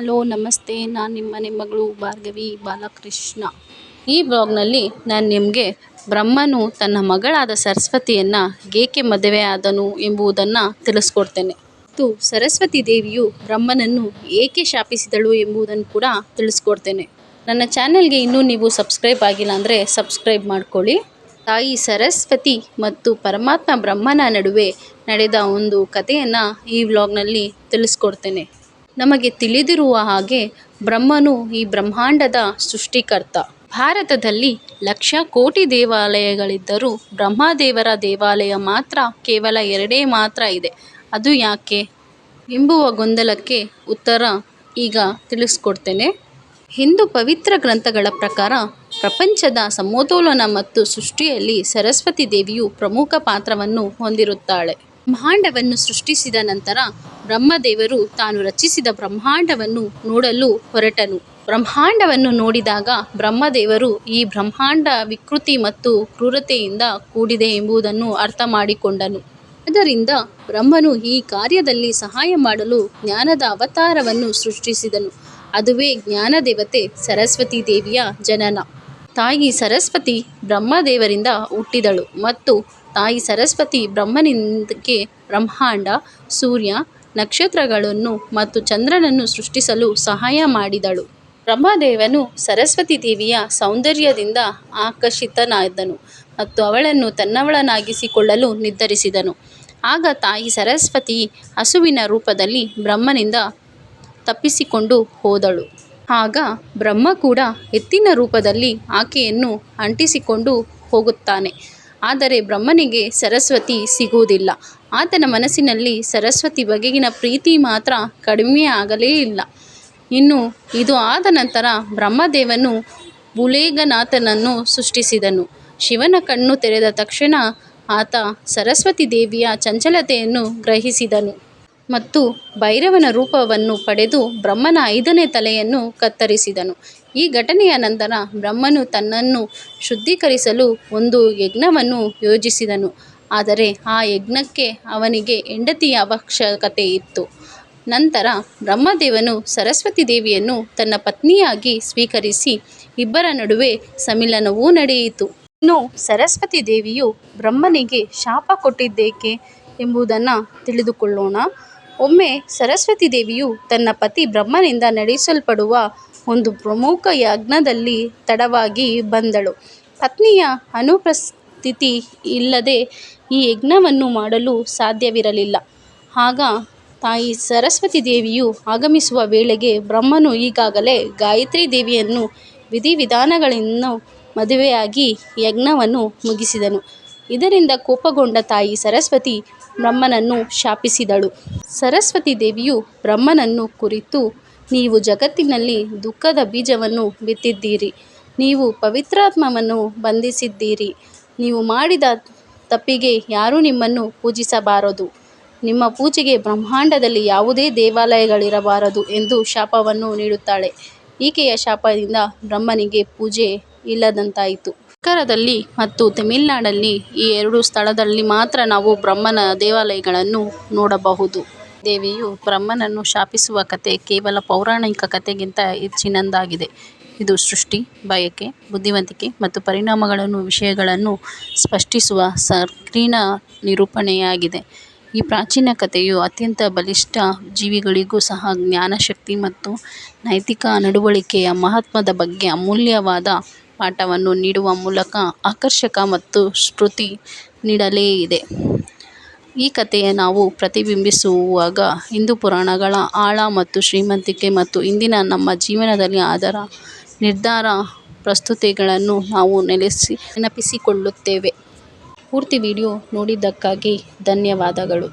Hello, ನಮಸ್ತೆ. ನಾನು ನಿಮ್ಮ ಮಗಳು ಭಾರ್ಗವಿ ಬಾಲಕೃಷ್ಣ. ಈ ಬ್ಲಾಗ್ನಲ್ಲಿ ನಾನು ನಿಮಗೆ ಬ್ರಹ್ಮನು ತನ್ನ ಮಗಳಾದ ಸರಸ್ವತಿಯನ್ನು ಏಕೆ ಮದುವೆ ಆದನು ಎಂಬುದನ್ನು ತಿಳಿಸ್ಕೊಡ್ತೇನೆ. ಮತ್ತು ಸರಸ್ವತಿ ದೇವಿಯು ಬ್ರಹ್ಮನನ್ನು ಏಕೆ ಶಾಪಿಸಿದಳು ಎಂಬುದನ್ನು ಕೂಡ ತಿಳಿಸ್ಕೊಡ್ತೇನೆ. ನನ್ನ ಚಾನೆಲ್ಗೆ ಇನ್ನೂ ನೀವು ಸಬ್ಸ್ಕ್ರೈಬ್ ಆಗಿಲ್ಲ ಅಂದರೆ ಸಬ್ಸ್ಕ್ರೈಬ್ ಮಾಡ್ಕೊಳ್ಳಿ. ತಾಯಿ ಸರಸ್ವತಿ ಮತ್ತು ಪರಮಾತ್ಮ ಬ್ರಹ್ಮನ ನಡುವೆ ನಡೆದ ಒಂದು ಕಥೆಯನ್ನು ಈ ವ್ಲಾಗ್ನಲ್ಲಿ ತಿಳಿಸ್ಕೊಡ್ತೇನೆ. ನಮಗೆ ತಿಳಿದಿರುವ ಹಾಗೆ ಬ್ರಹ್ಮನು ಈ ಬ್ರಹ್ಮಾಂಡದ ಸೃಷ್ಟಿಕರ್ತ. ಭಾರತದಲ್ಲಿ ಲಕ್ಷ ಕೋಟಿ ದೇವಾಲಯಗಳಿದ್ದರೂ ಬ್ರಹ್ಮದೇವರ ದೇವಾಲಯ ಮಾತ್ರ ಕೇವಲ ಎರಡೇ ಮಾತ್ರ ಇದೆ. ಅದು ಯಾಕೆ? ಎಂಬುವ ಗೊಂದಲಕ್ಕೆ ಉತ್ತರ ಈಗ ತಿಳಿಸ್ಕೊಡ್ತೇನೆ. ಹಿಂದೂ ಪವಿತ್ರ ಗ್ರಂಥಗಳ ಪ್ರಕಾರ ಪ್ರಪಂಚದ ಸಮತೋಲನ ಮತ್ತು ಸೃಷ್ಟಿಯಲ್ಲಿ ಸರಸ್ವತಿ ದೇವಿಯು ಪ್ರಮುಖ ಪಾತ್ರವನ್ನು ಹೊಂದಿರುತ್ತಾಳೆ. ಬ್ರಹ್ಮಾಂಡವನ್ನು ಸೃಷ್ಟಿಸಿದ ನಂತರ ಬ್ರಹ್ಮದೇವರು ತಾನು ರಚಿಸಿದ ಬ್ರಹ್ಮಾಂಡವನ್ನು ನೋಡಲು ಹೊರಟನು. ಬ್ರಹ್ಮಾಂಡವನ್ನು ನೋಡಿದಾಗ ಬ್ರಹ್ಮದೇವರು ಈ ಬ್ರಹ್ಮಾಂಡ ವಿಕೃತಿ ಮತ್ತು ಕ್ರೂರತೆಯಿಂದ ಕೂಡಿದೆ ಎಂಬುದನ್ನು ಅರ್ಥ ಮಾಡಿಕೊಂಡನು. ಅದರಿಂದ ಬ್ರಹ್ಮನು ಈ ಕಾರ್ಯದಲ್ಲಿ ಸಹಾಯ ಮಾಡಲು ಜ್ಞಾನದ ಅವತಾರವನ್ನು ಸೃಷ್ಟಿಸಿದನು. ಅದುವೇ ಜ್ಞಾನದೇವತೆ ಸರಸ್ವತಿ ದೇವಿಯ ಜನನ. ತಾಯಿ ಸರಸ್ವತಿ ಬ್ರಹ್ಮದೇವರಿಂದ ಹುಟ್ಟಿದಳು ಮತ್ತು ತಾಯಿ ಸರಸ್ವತಿ ಬ್ರಹ್ಮನಿಂದಕ್ಕೆ ಬ್ರಹ್ಮಾಂಡ, ಸೂರ್ಯ, ನಕ್ಷತ್ರಗಳನ್ನು ಮತ್ತು ಚಂದ್ರನನ್ನು ಸೃಷ್ಟಿಸಲು ಸಹಾಯ ಮಾಡಿದಳು. ಬ್ರಹ್ಮದೇವನು ಸರಸ್ವತಿ ದೇವಿಯ ಸೌಂದರ್ಯದಿಂದ ಆಕರ್ಷಿತನಾದನು ಮತ್ತು ಅವಳನ್ನು ತನ್ನವಳನ್ನಾಗಿಸಿಕೊಳ್ಳಲು ನಿರ್ಧರಿಸಿದನು. ಆಗ ತಾಯಿ ಸರಸ್ವತಿ ಹಸುವಿನ ರೂಪದಲ್ಲಿ ಬ್ರಹ್ಮನಿಂದ ತಪ್ಪಿಸಿಕೊಂಡು ಹೋದಳು. ಆಗ ಬ್ರಹ್ಮ ಕೂಡ ಎತ್ತಿನ ರೂಪದಲ್ಲಿ ಆಕೆಯನ್ನು ಅಂಟಿಸಿಕೊಂಡು ಹೋಗುತ್ತಾನೆ. ಆದರೆ ಬ್ರಹ್ಮನಿಗೆ ಸರಸ್ವತಿ ಸಿಗುವುದಿಲ್ಲ. ಆತನ ಮನಸ್ಸಿನಲ್ಲಿ ಸರಸ್ವತಿ ಬಗೆಗಿನ ಪ್ರೀತಿ ಮಾತ್ರ ಕಡಿಮೆಯಾಗಲೇ ಇಲ್ಲ. ಇನ್ನು ಇದು ಆದ ನಂತರ ಬ್ರಹ್ಮದೇವನು ಬುಲೇಗನಾಥನನ್ನು ಸೃಷ್ಟಿಸಿದನು. ಶಿವನ ಕಣ್ಣು ತೆರೆದ ತಕ್ಷಣ ಆತ ಸರಸ್ವತಿ ದೇವಿಯ ಚಂಚಲತೆಯನ್ನು ಗ್ರಹಿಸಿದನು ಮತ್ತು ಭೈರವನ ರೂಪವನ್ನು ಪಡೆದು ಬ್ರಹ್ಮನ ಐದನೇ ತಲೆಯನ್ನು ಕತ್ತರಿಸಿದನು. ಈ ಘಟನೆಯ ನಂತರ ಬ್ರಹ್ಮನು ತನ್ನನ್ನು ಶುದ್ಧೀಕರಿಸಲು ಒಂದು ಯಜ್ಞವನ್ನು ಯೋಜಿಸಿದನು. ಆದರೆ ಆ ಯಜ್ಞಕ್ಕೆ ಅವನಿಗೆ ಹೆಂಡತಿಯ ಅವಶ್ಯಕತೆ ಇತ್ತು. ನಂತರ ಬ್ರಹ್ಮದೇವನು ಸರಸ್ವತಿ ದೇವಿಯನ್ನು ತನ್ನ ಪತ್ನಿಯಾಗಿ ಸ್ವೀಕರಿಸಿ ಇಬ್ಬರ ನಡುವೆ ಸಮ್ಮಿಲನವೂ ನಡೆಯಿತು. ಇನ್ನು ಸರಸ್ವತಿ ದೇವಿಯು ಬ್ರಹ್ಮನಿಗೆ ಶಾಪ ಕೊಟ್ಟಿದ್ದೇಕೆ ಎಂಬುದನ್ನು ತಿಳಿದುಕೊಳ್ಳೋಣ. ಒಮ್ಮೆ ಸರಸ್ವತಿ ದೇವಿಯು ತನ್ನ ಪತಿ ಬ್ರಹ್ಮನಿಂದ ನಡೆಸಲ್ಪಡುವ ಒಂದು ಪ್ರಮುಖ ಯಜ್ಞದಲ್ಲಿ ತಡವಾಗಿ ಬಂದಳು. ಪತ್ನಿಯ ಅನುಪಸ್ಥಿತಿ ಇಲ್ಲದೆ ಈ ಯಜ್ಞವನ್ನು ಮಾಡಲು ಸಾಧ್ಯವಿರಲಿಲ್ಲ. ಆಗ ತಾಯಿ ಸರಸ್ವತಿ ದೇವಿಯು ಆಗಮಿಸುವ ವೇಳೆಗೆ ಬ್ರಹ್ಮನು ಈಗಾಗಲೇ ಗಾಯತ್ರಿ ದೇವಿಯನ್ನು ವಿಧಿವಿಧಾನಗಳನ್ನು ಮದುವೆಯಾಗಿ ಯಜ್ಞವನ್ನು ಮುಗಿಸಿದನು. ಇದರಿಂದ ಕೋಪಗೊಂಡ ತಾಯಿ ಸರಸ್ವತಿ ಬ್ರಹ್ಮನನ್ನು ಶಾಪಿಸಿದಳು. ಸರಸ್ವತಿ ದೇವಿಯು ಬ್ರಹ್ಮನನ್ನು ಕುರಿತು ನೀವು ಜಗತ್ತಿನಲ್ಲಿ ದುಃಖದ ಬೀಜವನ್ನು ಬಿತ್ತಿದ್ದೀರಿ. ನೀವು ಪವಿತ್ರಾತ್ಮವನ್ನು ಬಂಧಿಸಿದ್ದೀರಿ. ನೀವು ಮಾಡಿದ ತಪ್ಪಿಗೆ ಯಾರೂ ನಿಮ್ಮನ್ನು ಪೂಜಿಸಬಾರದು. ನಿಮ್ಮ ಪೂಜೆಗೆ ಬ್ರಹ್ಮಾಂಡದಲ್ಲಿ ಯಾವುದೇ ದೇವಾಲಯಗಳಿರಬಾರದು ಎಂದು ಶಾಪವನ್ನು ನೀಡುತ್ತಾಳೆ. ಈಕೆಯ ಶಾಪದಿಂದ ಬ್ರಹ್ಮನಿಗೆ ಪೂಜೆ ಇಲ್ಲದಂತಾಯಿತು. ಉತ್ತರದಲ್ಲಿ ಮತ್ತು ತಮಿಳುನಾಡಲ್ಲಿ ಈ ಎರಡು ಸ್ಥಳದಲ್ಲಿ ಮಾತ್ರ ನಾವು ಬ್ರಹ್ಮನ ದೇವಾಲಯಗಳನ್ನು ನೋಡಬಹುದು. ದೇವಿಯು ಬ್ರಹ್ಮನನ್ನು ಶಾಪಿಸುವ ಕಥೆ ಕೇವಲ ಪೌರಾಣಿಕ ಕಥೆಗಿಂತ ಹೆಚ್ಚಿನದಾಗಿದೆ. ಇದು ಸೃಷ್ಟಿ, ಬಯಕೆ, ಬುದ್ಧಿವಂತಿಕೆ ಮತ್ತು ಪರಿಣಾಮಗಳನ್ನು, ವಿಷಯಗಳನ್ನು ಸ್ಪಷ್ಟಿಸುವ ಸಂಕೀರ್ಣ ನಿರೂಪಣೆಯಾಗಿದೆ. ಈ ಪ್ರಾಚೀನ ಕಥೆಯು ಅತ್ಯಂತ ಬಲಿಷ್ಠ ಜೀವಿಗಳಿಗೂ ಸಹ ಜ್ಞಾನಶಕ್ತಿ ಮತ್ತು ನೈತಿಕ ನಡವಳಿಕೆಯ ಮಹತ್ವದ ಬಗ್ಗೆ ಅಮೂಲ್ಯವಾದ ಪಾಠವನ್ನು ನೀಡುವ ಮೂಲಕ ಆಕರ್ಷಕ ಮತ್ತು ಸ್ಫೂರ್ತಿ ನೀಡಲೇ ಇದೆ. ಈ ಕಥೆಯ ನಾವು ಪ್ರತಿಬಿಂಬಿಸುವಾಗ ಹಿಂದೂ ಪುರಾಣಗಳ ಆಳ ಮತ್ತು ಶ್ರೀಮಂತಿಕೆ ಮತ್ತು ಇಂದಿನ ನಮ್ಮ ಜೀವನದಲ್ಲಿ ಅದರ ನಿರ್ಧಾರ ಪ್ರಸ್ತುತಿಗಳನ್ನು ನಾವು ನೆಲೆಸಿ ನೆನಪಿಸಿಕೊಳ್ಳುತ್ತೇವೆ. ಪೂರ್ತಿ ವಿಡಿಯೋ ನೋಡಿದ್ದಕ್ಕಾಗಿ ಧನ್ಯವಾದಗಳು.